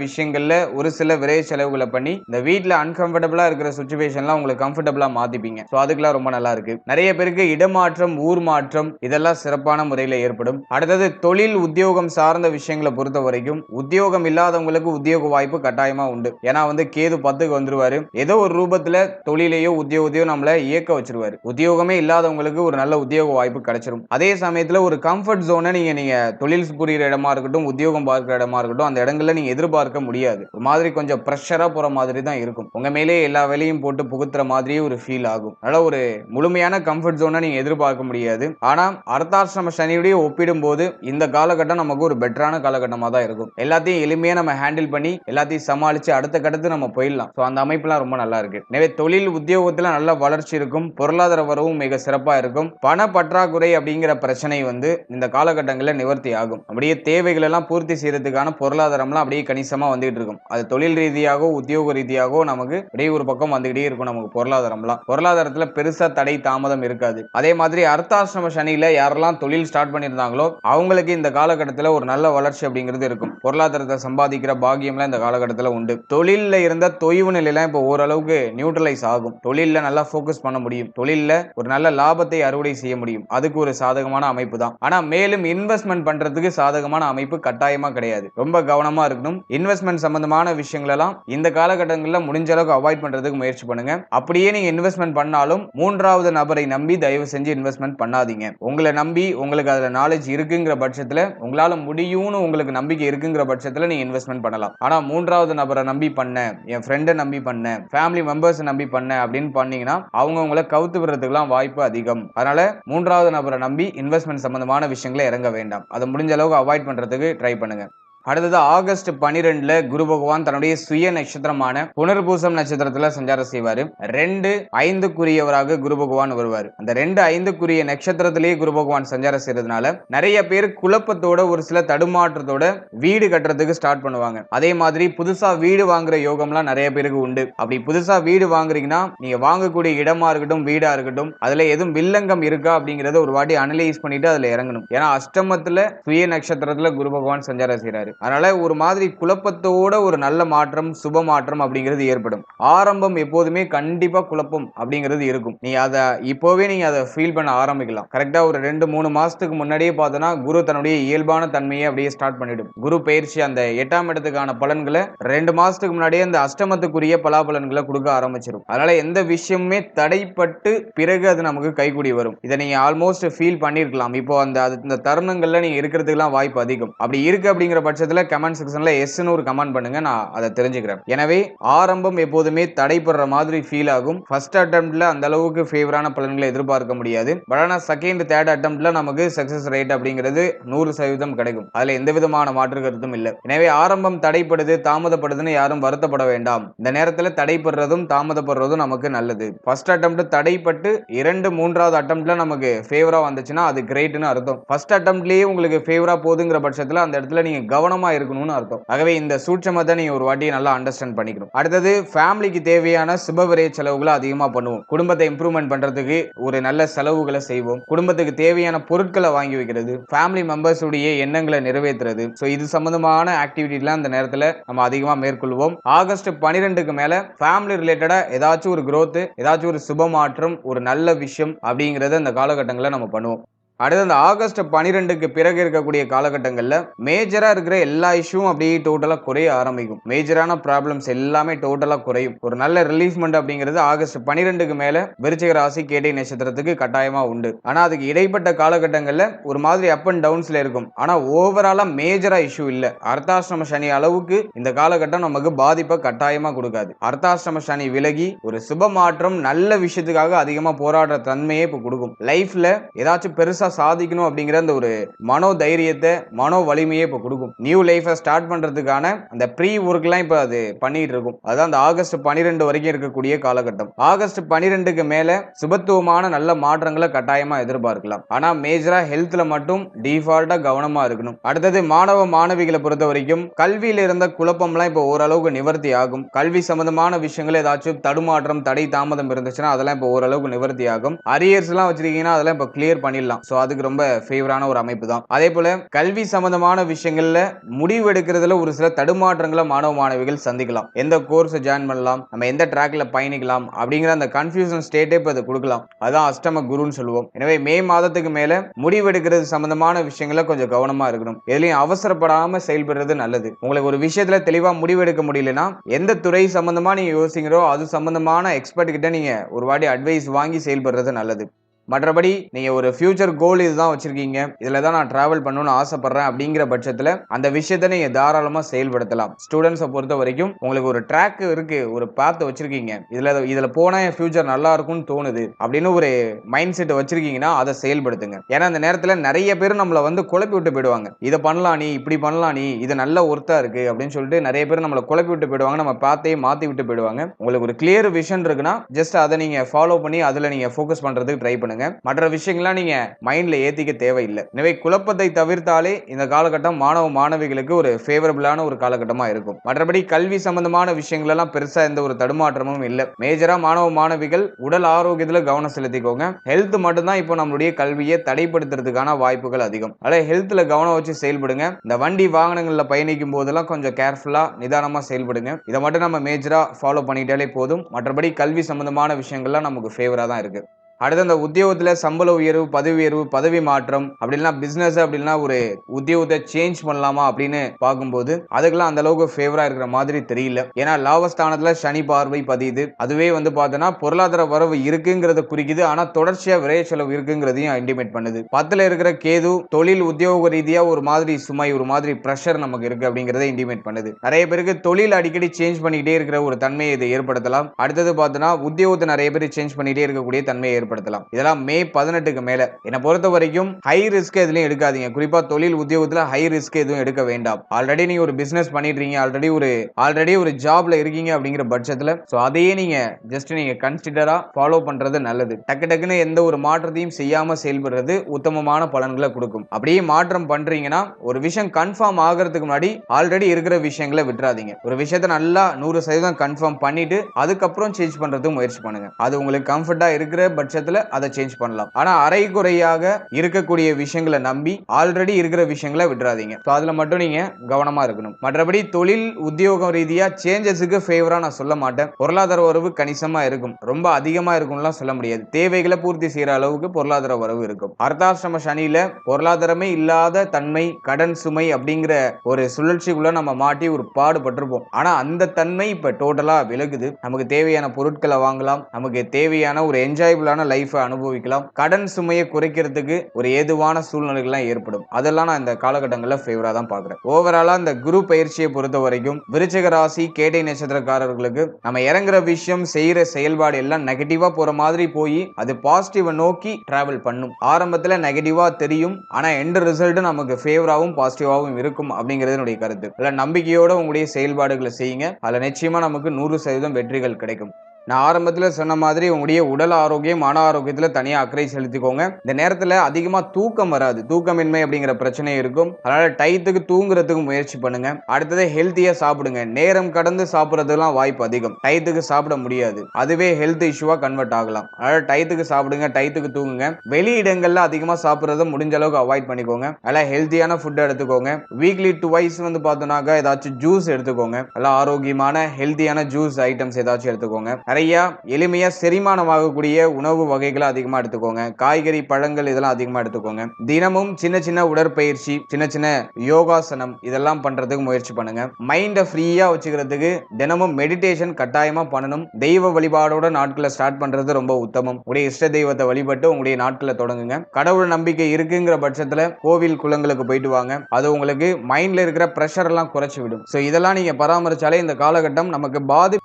விஷயங்கள்ல ஒரு சில விரை செலவுகளை பண்ணி இந்த வீட்டில் அன்கம்ஃபர்டபுளா இருக்கிற சுச்சுவேஷன்லாம் உங்களுக்கு கம்ஃபர்டபுளா மாத்திப்பீங்க. ஸோ அதுக்கெல்லாம் ரொம்ப நல்லா இருக்கு. நிறைய பேருக்கு இடமாற்றம் ஊர் மாற்றம் இதெல்லாம் சிறப்பான முறையில் ஏற்படும். அடுத்தது தொழில் உத்தியோகம் சார்ந்த விஷயங்களை பொறுத்த வரைக்கும் உத்தியோகம் இல்லாதவங்களுக்கு உத்தியோக வாய்ப்பு கட்டாயமா உண்டு. ஏன்னா வந்து கேது பத்துக்கு வந்துருவாரு. ஏதோ ஒரு ரூபத்துல தொழிலையோ உத்தியோகத்தையோ நம்மள இயக்க வச்சிருவாரு. உத்தியோகமே இல்லாதவங்களுக்கு ஒரு நல்ல உத்தியோக வாய்ப்பு கிடைச்சிரும். அதே சமயத்துல ஒரு கம்ஃபர்ட் ஜோனை நீங்க நீங்க தொழில் புரியுற இடமா இருக்கட்டும் உத்தியோகம் பார்க்குற இடமா இருக்கட்டும் அந்த இடங்கள்ல நீங்க எதிர்பார்க்க முடியாது. ஒரு மாதிரி கொஞ்சம் ப்ரெஷரா போற மாதிரி தான் இருக்கும். உங்க மேலே எல்லா வேலையும் போட்டு புகுத்துற மாதிரியே ஒரு ஃபீல் ஆகும். அதனால ஒரு முழுமையான கம்ஃபர்ட் ஜோனை நீங்க எதிர்பார்க்க முடியாது. ஆனா அர்த்தாசிரம சனியுடைய ஒப்பிடும் போது இந்த காலகட்டம் நமக்கு ஒரு பெட்டரான காலகட்டமா தான் இருக்கும். எல்லாத்தையும் எளிமையா நம்ம ஹேண்டில் பண்ணி எல்லாத்தையும் சமாளிச்சு வளர்ச்சி அடுத்த கட்டத்து நம்ம போயிடலாம். ஸோ அந்த அமைப்புலாம் ரொம்ப நல்லா இருக்கு. எனவே தொழில் உத்தியோகத்துல நல்ல வளர்ச்சி இருக்கும். பொருளாதார வரவும் மிக சிறப்பா இருக்கும். பண பற்றாக்குறை அப்படிங்கிற பிரச்சனை வந்து இந்த காலகட்டங்களில் நிவர்த்தி ஆகும். அப்படியே தேவைகள் எல்லாம் பூர்த்தி செய்யறதுக்கான பொருளாதாரம்லாம் அப்படியே கணிசமா வந்துகிட்டு இருக்கும். அது தொழில் ரீதியாகவோ உத்தியோக ரீதியாகவோ நமக்கு அப்படியே ஒரு பக்கம் வந்துகிட்டே இருக்கும் நமக்கு பொருளாதாரம்லாம். பொருளாதாரத்துல பெருசா தடை தாமதம் இருக்காது. அதே மாதிரி அர்த்தாசிரம சனியில யாரெல்லாம் தொழில் ஸ்டார்ட் பண்ணியிருந்தாங்களோ அவங்களுக்கு இந்த காலகட்டத்தில் ஒரு நல்ல வளர்ச்சி அப்படிங்கிறது இருக்கும். பொருளாதாரத்தை சம்பாதிக்கிற பாக்கியம்லாம் இந்த காலகட்டத்தில் உண்டு. தொழிலில் இருந்த தொய்வு நிலையெல்லாம் இப்போ ஓரளவுக்கு நியூட்ரலைஸ் ஆகும். தொழிலில் நல்லா ஃபோக்கஸ் பண்ண முடியும். தொழிலில் ஒரு நல்ல லாபத்தை அறுவடை செய்ய முடியும். அதுக்கு ஒரு சாதகமான அமைப்பு தான். ஆனால் மேலும் இன்வெஸ்ட்மெண்ட் பண்றதுக்கு சாதகமான அமைப்பு கட்டாயமா கிடையாது. ரொம்ப கவனமா இருக்கணும். இன்வெஸ்ட்மெண்ட் சம்பந்தமான விஷயங்களெல்லாம் இந்த காலகட்டங்களில் முடிஞ்ச அளவுக்கு அவாய்ட் பண்றதுக்கு முயற்சி பண்ணுங்க. அப்படியே நீங்க இன்வெஸ்ட்மெண்ட் பண்ணாலும் மூன்றாவது நபரை நம்பி தயவு செஞ்சு இன்வெஸ்ட்மெண்ட் பண்ணாதீங்க. உங்களை நம்பி உங்களுக்கு அதில் நாலேஜ் இருக்குங்கிற பட்சத்துல உங்களால முடியும்னு உங்களுக்கு நம்பிக்கை இருக்குங்கிற பட்சத்தில் நீங்க இன்வெஸ்ட்மெண்ட் பண்ணலாம். ஆனா மூன்றாவது நபரை நம்பி பண்ண என் ஃப்ரெண்டை நம்பி பண்ண ஃபேமிலி மெம்பர்ஸை நம்பி பண்ண அப்படின்னு பண்ணீங்கன்னா அவங்க உங்களை கவுத்து விடுறதுக்குலாம் வாய்ப்பு அதிகம். அதனால மூன்றாவது நபரை நம்பி இன்வெஸ்ட்மெண்ட் சம்பந்தமான விஷயங்களை இறங்க வேண்டாம். அதை முடிஞ்ச அளவுக்கு அவாய்ட் பண்றதுக்கு ட்ரை பண்ணுங்க. அடுத்தது ஆகஸ்ட் பனிரெண்டுல குரு பகவான் தன்னுடைய சுய நட்சத்திரமான புனர்பூசம் நட்சத்திரத்துல சஞ்சாரம் செய்வாரு. ரெண்டு ஐந்துக்குரியவராக குரு பகவான் வருவார். அந்த ரெண்டு ஐந்துக்குரிய நட்சத்திரத்திலேயே குரு பகவான் சஞ்சாரம் செய்யறதுனால நிறைய பேர் குழப்பத்தோட ஒரு சில தடுமாற்றத்தோட வீடு கட்டுறதுக்கு ஸ்டார்ட் பண்ணுவாங்க. அதே மாதிரி புதுசா வீடு வாங்குற யோகம்லாம் நிறைய பேருக்கு உண்டு. அப்படி புதுசா வீடு வாங்குறீங்கன்னா நீங்க வாங்கக்கூடிய இடமா இருக்கட்டும் வீடா இருக்கட்டும் அதுல எதுவும் வில்லங்கம் இருக்கா அப்படிங்கறத ஒரு வாட்டி அனலைஸ் பண்ணிட்டு அதுல இறங்கணும். ஏன்னா அஷ்டமத்துல சுய நட்சத்திரத்துல குரு பகவான் சஞ்சாரம் செய்யறாரு அதனால ஒரு மாதிரி குழப்பத்தோட ஒரு நல்ல மாற்றம் சுப மாற்றம் அப்படிங்கிறது ஏற்படும். ஆரம்பம் எப்போதுமே கண்டிப்பா குழப்பம் அப்படிங்கிறது இருக்கும். நீ அதை இப்போவே நீங்க அதை ஃபீல் பண்ண ஆரம்பிக்கலாம். கரெக்டா ஒரு ரெண்டு மூணு மாசத்துக்கு முன்னாடியே பார்த்தோன்னா குரு தன்னுடைய இயல்பான தன்மையை அப்படியே ஸ்டார்ட் பண்ணிடும். குரு பயிற்சி அந்த எட்டாம் இடத்துக்கான பலன்களை ரெண்டு மாசத்துக்கு முன்னாடியே அந்த அஷ்டமத்துக்குரிய பலாபலன்களை கொடுக்க ஆரம்பிச்சிடும் அதனால எந்த விஷயமுமே தடைப்பட்டு பிறகு அது நமக்கு கைகூடி வரும். இதை நீங்க ஆல்மோஸ்ட் ஃபீல் பண்ணிருக்கலாம். இப்போ அந்த அது இந்த தருணங்கள்ல நீங்க இருக்கிறதுக்குலாம் வாய்ப்பு அதிகம். அப்படி இருக்கு அப்படிங்கிற பட்சத்தில் கமெண்ட் செக்ஷன்ல எஸ்ன்னு ஒரு கமெண்ட் பண்ணுங்க நான் அதை தெரிஞ்சுக்கிறேன். எனவே ஆரம்பம் எப்போதுமே தடைப்படுற மாதிரி ஃபீல் ஆகும். ஃபர்ஸ்ட் அட்டம்ப்ட்ல அந்த அளவுக்கு ஃபேவரான பலன்களை எதிர்பார்க்க முடியாது. பட் ஆனால் செகண்ட் தேர்ட் அட்டம்ப்ட்ல நமக்கு சக்சஸ் ரேட் அப்படிங்கிறது நூறு சதவீதம் கிடைக்கும். அதில் எந்த விதமான மாற்று கருத்தும் இல்லை. எனவே ஆரம்பம் தடைப்படுது தாமதப்படுதுன்னு யாரும் வருத்தப்பட வேண்டாம். இந்த நேரத்தில் தடைப்படுறதும் தாமதப்படுறதும் நமக்கு நல்லது. ஃபர்ஸ்ட் அட்டம்ப்ட் தடைப்பட்டு இரண்டு மூன்றாவது அட்டம்ப்ட்ல நமக்கு ஃபேவரா வந்துச்சுன்னா அது கிரேட்னு அர்த்தம். ஃபர்ஸ்ட் அட்டம்ப்ட்லேயே உங்களுக்கு ஃபேவரா போகுதுங்கிற பட்சத்தில் அந்த இடத்துல நீங்க கவனமா இருக்கணும்னு அர்த்தம். ஆகவே இந்த சூட்சமத்தை நீ ஒரு வாட்டி நல்லா அண்டர்ஸ்டாண்ட் பண்ணிக்கணும். அடுத்தது ஃபேமிலிக்கு தேவையான சுபவிரைய செலவுகளை அதிகமா பண்ணுவோம். குடும்பத்தை இம்ப்ரூவ்மெண்ட் பண்றதுக்கு ஒரு நல்ல செலவுகளை செய்வோம். குடும்பத்துக்கு தேவையான பொருட்களை வாங்கி வைக்கிறது ஃபேமிலி மெம்பர்ஸ் உடைய எண்ணங்களை நிறைவேற்றுறது. ஸோ இது சம்பந்தமான ஆக்டிவிட்டிலாம் இந்த நேரத்தில் நம்ம அதிகமாக மேற்கொள்வோம். ஆகஸ்ட் பன்னிரெண்டுக்கு மேலே ஃபேமிலி ரிலேட்டடாக ஏதாச்சும் ஒரு க்ரோத்து ஏதாச்சும் ஒரு சுப மாற்றம் ஒரு நல்ல விஷயம் அப்படிங்கிறத இந்த காலகட்டங்களில் நம்ம பண்ணுவோம். அடுத்து அந்த ஆகஸ்ட் பனிரெண்டுக்கு பிறகு இருக்கக்கூடிய காலகட்டங்களில் மேஜராக இருக்கிற எல்லா இஷ்யூவும் அப்படியே டோட்டலாக குறைய ஆரம்பிக்கும். மேஜரான ப்ராப்ளம்ஸ் எல்லாமே டோட்டலாக குறையும். ஒரு நல்ல ரிலீஃப்மெண்ட் அப்படிங்கிறது ஆகஸ்ட் பன்னிரெண்டுக்கு மேலே விருச்சிக ராசி கேட்டை நட்சத்திரத்துக்கு கட்டாயமாக உண்டு. ஆனால் அதுக்கு இடைப்பட்ட காலகட்டங்களில் ஒரு மாதிரி அப் அண்ட் டவுன்ஸில் இருக்கும். ஆனால் ஓவராலாக மேஜராக இஷ்யூ இல்லை. அர்த்தாசிரம சனி அளவுக்கு இந்த காலகட்டம் நமக்கு பாதிப்பை கட்டாயமாக கொடுக்காது. அர்த்தாசிரம சனி விலகி ஒரு சுப மாற்றம் நல்ல விஷயத்துக்காக அதிகமாக போராடுற தன்மையே இப்போ கொடுக்கும். லைஃப்பில் ஏதாச்சும் பெருசாக பெருசா சாதிக்கணும் அப்படிங்கிற அந்த ஒரு மனோ தைரியத்தை மனோ வலிமையை இப்போ கொடுக்கும். நியூ லைஃபை ஸ்டார்ட் பண்றதுக்கான அந்த ப்ரீ ஒர்க்லாம் இப்போ அது பண்ணிட்டு இருக்கும். அதான் அந்த ஆகஸ்ட் பன்னிரெண்டு வரைக்கும் இருக்கக்கூடிய காலகட்டம். ஆகஸ்ட் பன்னிரெண்டுக்கு மேலே சுபத்துவமான நல்ல மாற்றங்களை கட்டாயமா எதிர்பார்க்கலாம். ஆனா மேஜரா ஹெல்த்தில் மட்டும் டிஃபால்ட்டாக கவனமா இருக்கணும். அடுத்தது மாணவ மாணவிகளை பொறுத்த வரைக்கும் கல்வியில இருந்த குழப்பம்லாம் இப்போ ஓரளவுக்கு நிவர்த்தி ஆகும். கல்வி சம்பந்தமான விஷயங்கள் ஏதாச்சும் தடுமாற்றம் தடை தாமதம் இருந்துச்சுன்னா அதெல்லாம் இப்போ ஓரளவுக்கு நிவர்த்தி ஆகும். அரியர்ஸ்லாம் வச்சிருக்கீங்கன்னா அதெல்லாம் இப்போ கிளியர் பண்ணிடலாம். ஸோ அதுக்கு ரொம்ப ஃபேவரான ஒரு அமைப்பு தான். அதே போல கல்வி சம்பந்தமான விஷயங்கள்ல முடிவு எடுக்கிறதுல ஒரு சில தடுமாற்றங்களை மாணவ மாணவிகள் சந்திக்கலாம். எந்த கோர்ஸ் ஜாயின் பண்ணலாம் நம்ம எந்த ட்ராக்ல பயணிக்கலாம் அப்படிங்கிற அந்த கன்ஃபியூஷன் ஸ்டேட்டே இப்போ அது கொடுக்கலாம். அதான் அஷ்டம குருன்னு சொல்லுவோம். எனவே மே மாதத்துக்கு மேல முடிவு எடுக்கிறது சம்பந்தமான விஷயங்கள கொஞ்சம் கவனமா இருக்கணும். எதுலையும் அவசரப்படாம செயல்படுறது நல்லது. உங்களுக்கு ஒரு விஷயத்துல தெளிவா முடிவு எடுக்க முடியலன்னா எந்த துறை சம்பந்தமா நீங்க யோசிக்கிறோ அது சம்பந்தமான எக்ஸ்பர்ட் கிட்ட நீங்க ஒரு வாட்டி அட்வைஸ் வாங்கி செயல்படுறது நல்லது. மற்றபடி நீங்க ஒரு ஃபியூச்சர் கோல் இதுதான் வச்சிருக்கீங்க. இதுல தான் நான் டிராவல் பண்ணணும்னு ஆசைப்படுறேன் அப்படிங்கிற பட்சத்துல அந்த விஷயத்தை நீங்க தாராளமா செயல்படுத்தலாம். ஸ்டூடெண்ட்ஸை பொறுத்த வரைக்கும் உங்களுக்கு ஒரு ட்ராக் இருக்கு ஒரு பாத் வச்சிருக்கீங்க. இதுல இதுல போனா என் ஃபியூச்சர் நல்லா இருக்கும்னு தோணுது அப்படின்னு ஒரு மைண்ட் செட் வச்சிருக்கீங்கன்னா அதை செயல்படுத்துங்க. ஏன்னா அந்த நேரத்துல நிறைய பேர் நம்மளை வந்து குழப்பி விட்டு போயிடுவாங்க. இதை பண்ணலாம் நீ இப்படி பண்ணலாம் நீ இது நல்ல ஒர்த்தா இருக்கு அப்படின்னு சொல்லிட்டு நிறைய பேர் நம்மளை குழப்பி விட்டு போயிடுவாங்க. நம்ம பாத்தையே மாத்தி விட்டு போயிடுவாங்க. உங்களுக்கு ஒரு கிளியர் விஷன் இருக்குன்னா ஜஸ்ட் அதை நீங்க ஃபாலோ பண்ணி அதுல நீங்க ஃபோக்கஸ் பண்றதுக்கு ட்ரை பண்ணுங்க மற்ற விஷயங்கள்லாம் நீங்க மைண்ட்ல ஏத்திக்க தேவையில்லை. எனவே குழப்பத்தை தவிர்த்தாலே இந்த காலகட்டம் மாணவ மாணவிகளுக்கு ஒரு ஃபேவரபிளான ஒரு காலகட்டமா இருக்கும். மற்றபடி கல்வி சம்பந்தமான விஷயங்கள் எல்லாம் பெருசா எந்த ஒரு தடுமாற்றமும் இல்லை. மேஜரா மாணவ மாணவிகள் உடல் ஆரோக்கியத்துல கவனம் செலுத்திக்கோங்க. ஹெல்த் மட்டும்தான் இப்போ நம்மளுடைய கல்வியை தடைப்படுத்துறதுக்கான வாய்ப்புகள் அதிகம். அதனால ஹெல்த்ல கவனம் வச்சு செயல்படுங்க. இந்த வண்டி வாகனங்கள்ல பயணிக்கும் போதெல்லாம் கொஞ்சம் கேர்ஃபுல்லா நிதானமா செயல்படுங்க. இதை மட்டும் நம்ம மேஜரா ஃபாலோ பண்ணிட்டாலே போதும். மற்றபடி கல்வி சம்பந்தமான விஷயங்கள்லாம் நமக்கு ஃபேவரா தான் இருக்கு. அடுத்து அந்த உத்தியோகத்தில் சம்பள உயர்வு பதவி உயர்வு பதவி மாற்றம் அப்படின்னா பிஸ்னஸ் அப்படின்னா ஒரு உத்தியோகத்தை சேஞ்ச் பண்ணலாமா அப்படின்னு பார்க்கும்போது அதுக்கெல்லாம் அந்த அளவுக்கு ஃபேவரா இருக்கிற மாதிரி தெரியல. ஏன்னா லாபஸ்தானத்தில் சனி பார்வை பதியுது. அதுவே வந்து பார்த்தோன்னா பொருளாதார வரவு இருக்குங்கிறத குறிக்குது. ஆனால் தொடர்ச்சியாக விரைய செலவு இருக்குங்கிறதையும் இன்டிமேட் பண்ணுது. பத்தில் இருக்கிற கேது தொழில் உத்தியோக ரீதியாக ஒரு மாதிரி சுமை ஒரு மாதிரி ப்ரெஷர் நமக்கு இருக்கு அப்படிங்கிறத இன்டிமேட் பண்ணுது. நிறைய பேருக்கு தொழில் அடிக்கடி சேஞ்ச் பண்ணிக்கிட்டே இருக்கிற ஒரு தன்மையை இது ஏற்படுத்தலாம். அடுத்தது பார்த்தோன்னா உத்தியோகத்தை நிறைய பேர் சேஞ்ச் பண்ணிகிட்டே இருக்கக்கூடிய தன்மையை ஏற்படுத்தலாம் இதெல்லாம் மே பதினெட்டுக்கு மேல. என்னை பொறுத்த வரைக்கும் ஹை ரிஸ்க் எதுலையும் எடுக்காதீங்க. குறிப்பா தொழில் உத்தியோகத்துல ஹை ரிஸ்க் எதுவும் எடுக்க வேண்டாம். ஆல்ரெடி நீங்க ஒரு பிசினஸ் பண்ணிட்டு இருக்கீங்க ஆல்ரெடி ஒரு ஆல்ரெடி ஒரு ஜாப்ல இருக்கீங்க அப்படிங்கிற பட்சத்துல ஸோ அதையே நீங்க ஜஸ்ட் நீங்க கன்சிடரா ஃபாலோ பண்றது நல்லது. டக்கு டக்குன்னு எந்த ஒரு மாற்றத்தையும் செய்யாம செயல்படுறது உத்தமமான பலன்களை கொடுக்கும். அப்படியே மாற்றம் பண்றீங்கன்னா ஒரு விஷயம் கன்ஃபார்ம் ஆகிறதுக்கு முன்னாடி ஆல்ரெடி இருக்கிற விஷயங்களை விட்டுறாதீங்க. ஒரு விஷயத்த நல்லா நூறு சதவீதம் கன்ஃபார்ம் பண்ணிட்டு அதுக்கப்புறம் சேஞ்ச் பண்றதுக்கு முயற்சி பண்ணுங்க. அது உங்களுக்கு கம்ஃபர்ட்டா இருக்கிற பட்ச பட்சத்துல அதை சேஞ்ச் பண்ணலாம். ஆனா அரை குறையாக இருக்கக்கூடிய விஷயங்களை நம்பி ஆல்ரெடி இருக்கிற விஷயங்களை விட்டுறாதீங்க. ஸோ அதுல மட்டும் நீங்க கவனமா இருக்கணும். மற்றபடி தொழில் உத்தியோகம் ரீதியா சேஞ்சஸுக்கு ஃபேவரா நான் சொல்ல மாட்டேன். பொருளாதார உறவு கணிசமா இருக்கும். ரொம்ப அதிகமா இருக்கும்லாம் சொல்ல முடியாது. தேவைகளை பூர்த்தி செய்யற அளவுக்கு பொருளாதார உறவு இருக்கும். அர்த்தாசிரம சனியில பொருளாதாரமே இல்லாத தன்மை கடன் சுமை அப்படிங்கிற ஒரு சுழற்சிக்குள்ள நம்ம மாட்டி ஒரு பாடுபட்டிருப்போம். ஆனா அந்த தன்மை இப்ப டோட்டலா விலகுது. நமக்கு தேவையான பொருட்களை வாங்கலாம். நமக்கு தேவையான ஒரு என்ஜாயபிளான லைஃபை அனுபவிக்கலாம். கடன் சுமையை குறைக்கிறதுக்கு ஒரு ஏதுவான சூழ்நிலைகள்லாம் ஏற்படும். அதெல்லாம் நான் இந்த காலகட்டங்களில் ஃபேவராக தான் பார்க்குறேன். ஓவராலாக இந்த குரு பயிற்சியை பொறுத்த வரைக்கும் விருச்சக ராசி கேட்டை நட்சத்திரக்காரர்களுக்கு நம்ம இறங்குற விஷயம் செய்கிற செயல்பாடு எல்லாம் நெகட்டிவாக போகிற மாதிரி போய் அது பாசிட்டிவை நோக்கி டிராவல் பண்ணும். ஆரம்பத்தில் நெகட்டிவாக தெரியும். ஆனால் எண்ட் ரிசல்ட் நமக்கு ஃபேவராகவும் பாசிட்டிவாகவும் இருக்கும் அப்படிங்கிறது என்னுடைய கருத்து. இல்லை நம்பிக்கையோட உங்களுடைய செயல்பாடுகளை செய்யுங்க. அதில் நிச்சயமாக நமக்கு நூறு சதவீதம் வெற்றிகள் கிடைக்கும். நான் ஆரம்பத்தில் சொன்ன மாதிரி உங்களுடைய உடல் ஆரோக்கியம் மன ஆரோக்கியத்தில் தனியாக அக்கறை செலுத்திக்கோங்க. இந்த நேரத்தில் அதிகமாக தூக்கம் வராது. தூக்கமின்மை அப்படிங்கிற பிரச்சனை இருக்கும். அதனால் டயத்துக்கு தூங்குறதுக்கு முயற்சி பண்ணுங்க. அடுத்தது ஹெல்த்தியாக சாப்பிடுங்க. நேரம் கடந்து சாப்பிட்றதுலாம் வாய்ப்பு அதிகம். டயத்துக்கு சாப்பிட முடியாது. அதுவே ஹெல்த் இஷ்யூவாக கன்வெர்ட் ஆகலாம். அதனால் டயத்துக்கு சாப்பிடுங்க டயத்துக்கு தூங்குங்க. வெளி இடங்களில் அதிகமாக சாப்பிட்றத முடிஞ்ச அளவுக்கு அவாய்ட் பண்ணிக்கோங்க. அதனால் ஹெல்த்தியான ஃபுட் எடுத்துக்கோங்க. வீக்லி டுவைஸ் வந்து பார்த்தோன்னாக்கா ஏதாச்சும் ஜூஸ் எடுத்துக்கோங்க. நல்லா ஆரோக்கியமான ஹெல்த்தியான ஜூஸ் ஐட்டம்ஸ் ஏதாச்சும் எடுத்துக்கோங்க. நிறையா எளிமையாக செரிமானமாகக்கூடிய உணவு வகைகளை அதிகமாக எடுத்துக்கோங்க. காய்கறி பழங்கள் இதெல்லாம் அதிகமாக எடுத்துக்கோங்க. தினமும் சின்ன சின்ன உடற்பயிற்சி சின்ன சின்ன யோகாசனம் இதெல்லாம் பண்ணுறதுக்கு முயற்சி பண்ணுங்க. மைண்டை ஃப்ரீயாக வச்சுக்கிறதுக்கு தினமும் மெடிடேஷன் கட்டாயமாக பண்ணணும். தெய்வ வழிபாடோட நாட்களை ஸ்டார்ட் பண்ணுறது ரொம்ப உத்தமம். உடைய இஷ்ட தெய்வத்தை வழிபட்டு உங்களுடைய நாட்களை தொடங்குங்க. கடவுள் நம்பிக்கை இருக்குங்கிற பட்சத்தில் கோவில் குளங்களுக்கு போயிட்டு வாங்க. அது உங்களுக்கு மைண்டில் இருக்கிற ப்ரெஷர் எல்லாம் குறைச்சி விடும். ஸோ இதெல்லாம் நீங்கள் பராமரித்தாலே இந்த காலகட்டம் நமக்கு பாதி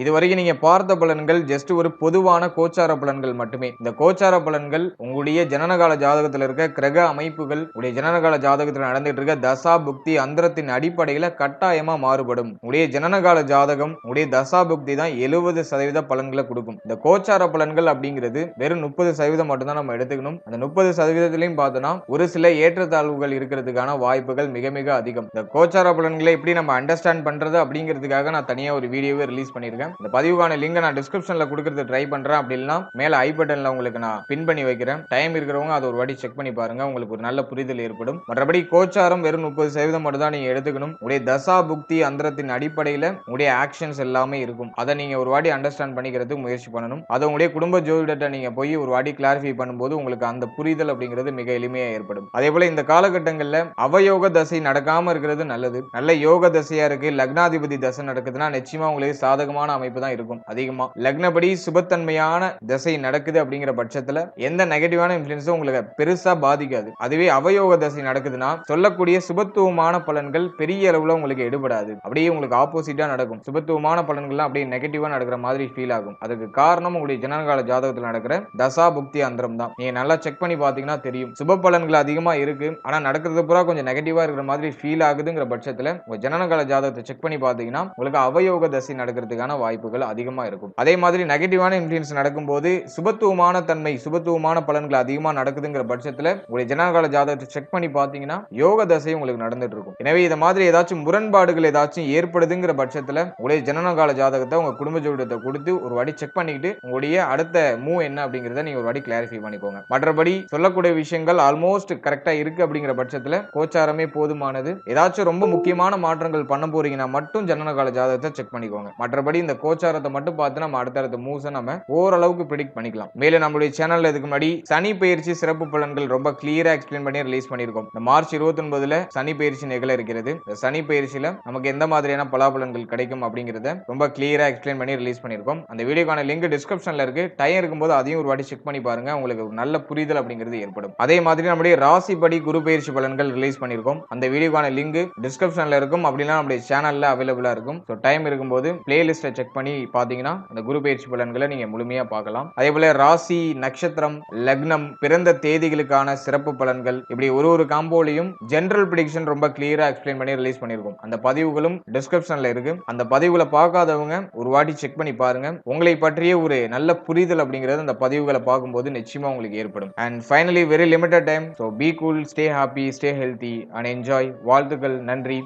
இதுவரைக்கும் நீங்க பார்த்த பலன்கள் ஜஸ்ட் ஒரு பொதுவான கோச்சார பலன்கள் மட்டுமே. இந்த கோச்சார பலன்கள் உங்களுடைய ஜனனகால ஜாதகத்தில் இருக்க கிரக அமைப்புகள் உடைய ஜனனகால ஜாதகத்தில் நடந்துட்டு இருக்க தசா புக்தி அந்தரத்தின் அடிப்படையில கட்டாயமா மாறுபடும். உடைய ஜனனகால ஜாதகம் உடைய தசா புக்தி தான் எழுபது சதவீத பலன்களை கொடுக்கும். இந்த கோச்சார பலன்கள் அப்படிங்கிறது வெறும் முப்பது சதவீதம் மட்டும்தான் நம்ம எடுத்துக்கணும். அந்த முப்பது சதவீதத்திலையும் பார்த்தோம்னா ஒரு சில ஏற்றத்தாழ்வுகள் இருக்கிறதுக்கான வாய்ப்புகள் மிக மிக அதிகம். இந்த கோச்சார பலன்களை எப்படி நம்ம அண்டர்ஸ்டாண்ட் பண்றது அப்படிங்கிறதுக்காக நான் தனியா ஒரு வீடியோவை ரிலீஸ் பண்ணியிருக்கேன். இந்த பதிவுக்கான லிங்கை நான் டிஸ்கிரிப்ஷன்ல கொடுக்கறது ட்ரை பண்றேன். அப்படின்னா மேல ஐ பட்டன்ல உங்களுக்கு நான் பின் பண்ணி வைக்கிறேன். டைம் இருக்கிறவங்க அதை ஒரு வாட்டி செக் பண்ணி பாருங்க. உங்களுக்கு ஒரு நல்ல புரிதல் ஏற்படும். மற்றபடி கோச்சாரம் வெறும் முப்பது சதவீதம் மட்டும் தான் நீங்க எடுத்துக்கணும். உடைய தசா புக்தி அந்தரத்தின் அடிப்படையில உடைய ஆக்ஷன்ஸ் எல்லாமே இருக்கும். அதை நீங்க ஒரு வாட்டி அண்டர்ஸ்டாண்ட் பண்ணிக்கிறதுக்கு முயற்சி பண்ணணும். அதை உங்களுடைய குடும்ப ஜோதிடத்தை நீங்க போய் ஒரு வாட்டி கிளாரிஃபை பண்ணும்போது உங்களுக்கு அந்த புரிதல் அப்படிங்கிறது மிக எளிமையா ஏற்படும். அதே போல இந்த காலகட்டங்கள்ல அவயோக தசை நடக்காம இருக்கிறது நல்லது. நல்ல யோக தசையா இருக்கு. லக்னாதிபதி தசை நடக்குதுன்னா நிச்சயமா உங்களுக்கு சாதகமான பாசிட்டிவான அமைப்பு தான் இருக்கும். அதிகமா லக்னப்படி சுபத்தன்மையான திசை நடக்குது அப்படிங்கிற பட்சத்துல எந்த நெகட்டிவான இன்ஃபுளுன்ஸும் உங்களுக்கு பெருசா பாதிக்காது. அதுவே அவயோக திசை நடக்குதுன்னா சொல்லக்கூடிய சுபத்துவமான பலன்கள் பெரிய அளவுல உங்களுக்கு எடுபடாது. அப்படியே உங்களுக்கு ஆப்போசிட்டா நடக்கும். சுபத்துவமான பலன்கள்லாம் அப்படியே நெகட்டிவா நடக்கிற மாதிரி ஃபீல் ஆகும். அதுக்கு காரணம் உங்களுடைய ஜனகால ஜாதகத்தில் நடக்கிற தசா புக்தி அந்தரம் தான். நீங்க நல்லா செக் பண்ணி பாத்தீங்கன்னா தெரியும். சுப பலன்கள் அதிகமா இருக்கு. ஆனா நடக்கிறது பூரா கொஞ்சம் நெகட்டிவா இருக்கிற மாதிரி ஃபீல் ஆகுதுங்கிற பட்சத்துல உங்க ஜனனகால ஜாதகத்தை செக் பண்ணி பாத்தீங்கன்னா உங்களுக்கு அவயோக தசை நடக்கிறதுக்கான வாய்ப்புகள் அதிகமா இருக்கும். அதே மாதிரி நெகட்டிவான இன்ஃப்ளூயன்ஸ் நடக்கும்போது சுபத்துவமான தன்மை சுபத்துவமான பலன்கள் அதிகமா நடக்குதுங்கிற பட்சத்தில் உங்களுடைய ஜனகால ஜாதகத்தை செக் பண்ணி பார்த்தீங்கன்னா யோக தசை உங்களுக்கு நடந்துட்டு இருக்கும். எனவே இதை மாதிரி ஏதாச்சும் முரண்பாடுகள் ஏதாச்சும் ஏற்படுதுங்கிற பட்சத்தில் உங்களுடைய ஜனனகால ஜாதகத்தை உங்க குடும்ப ஜோடத்தை கொடுத்து ஒரு வாட்டி செக் பண்ணிக்கிட்டு உங்களுடைய அடுத்த மூவ் என்ன அப்படிங்கறத நீங்க ஒரு வாட்டி கிளாரிஃபை பண்ணிக்கோங்க. மற்றபடி சொல்லக்கூடிய விஷயங்கள் ஆல்மோஸ்ட் கரெக்டாக இருக்கு அப்படிங்கிற பட்சத்தில் கோச்சாரமே போதுமானது. ஏதாச்சும் ரொம்ப முக்கியமான மாற்றங்கள் பண்ண போறீங்கன்னா மட்டும் ஜனனகால ஜாதகத்தை செக் பண்ணிக்கோங்க. மற்றபடி இந்த கோச்சாரத்தை மட்டும் பார்த்து நம்ம அடுத்தடுத்த மூவ்ஸை நம்ம ஓரளவுக்கு ப்ரிடிக்ட் பண்ணிக்கலாம். மேலும் நம்மளுடைய சேனல்ல இதுக்கு முன்னாடி சனி பயிற்சி சிறப்பு பலன்கள் ரொம்ப கிளியரா எக்ஸ்பிளைன் பண்ணி ரிலீஸ் பண்ணியிருக்கோம். இந்த மார்ச் இருபத்தி ஒன்பதுல சனி பயிற்சி நிகழ இருக்கிறது. இந்த சனி பயிற்சியில நமக்கு எந்த மாதிரியான பலாபலன்கள் கிடைக்கும் அப்படிங்கறத ரொம்ப கிளியரா எக்ஸ்பிளைன் பண்ணி ரிலீஸ் பண்ணியிருக்கோம். அந்த வீடியோக்கான லிங்க் டிஸ்கிரிப்ஷன்ல இருக்கு. டைம் இருக்கும்போது அதையும் ஒரு வாட்டி செக் பண்ணி பாருங்க. உங்களுக்கு ஒரு நல்ல புரிதல் அப்படிங்கிறது ஏற்படும். அதே மாதிரி நம்முடைய ராசிப்படி குரு பயிற்சி பலன்கள் ரிலீஸ் பண்ணியிருக்கோம். அந்த வீடியோக்கான லிங்க் டிஸ்கிரிப்ஷன்ல இருக்கும். அப்படின்னா நம்முடைய சேனல்ல அவைலபிளா இருக்கும். ஸோ டைம் இருக்கும்போது பிளேலிஸ்ட்டை செக் பண்ணி பார்த்தீங்கன்னா அந்த குரு பயிற்சி பலன்களை நீங்கள் முழுமையாக பார்க்கலாம். அதே போல ராசி நட்சத்திரம் லக்னம் பிறந்த தேதிகளுக்கான சிறப்பு பலன்கள். இப்படி ஒரு ஒரு காம்போலையும் ஜென்ரல் ப்ரிடிக்ஷன் ரொம்ப கிளியராக எக்ஸ்பிளைன் பண்ணி ரிலீஸ் பண்ணியிருக்கோம். அந்த பதிவுகளும் டிஸ்கிரிப்ஷனில் இருக்கு. அந்த பதிவுகளை பார்க்காதவங்க ஒரு வாட்டி செக் பண்ணி பாருங்க. உங்களை பற்றிய ஒரு நல்ல புரிதல் அப்படிங்கிறது அந்த பதிவுகளை பார்க்கும்போது நிச்சயமாக உங்களுக்கு ஏற்படும். And finally very limited time so be cool stay happy stay healthy and enjoy வாழ்த்துக்கள் நன்றி.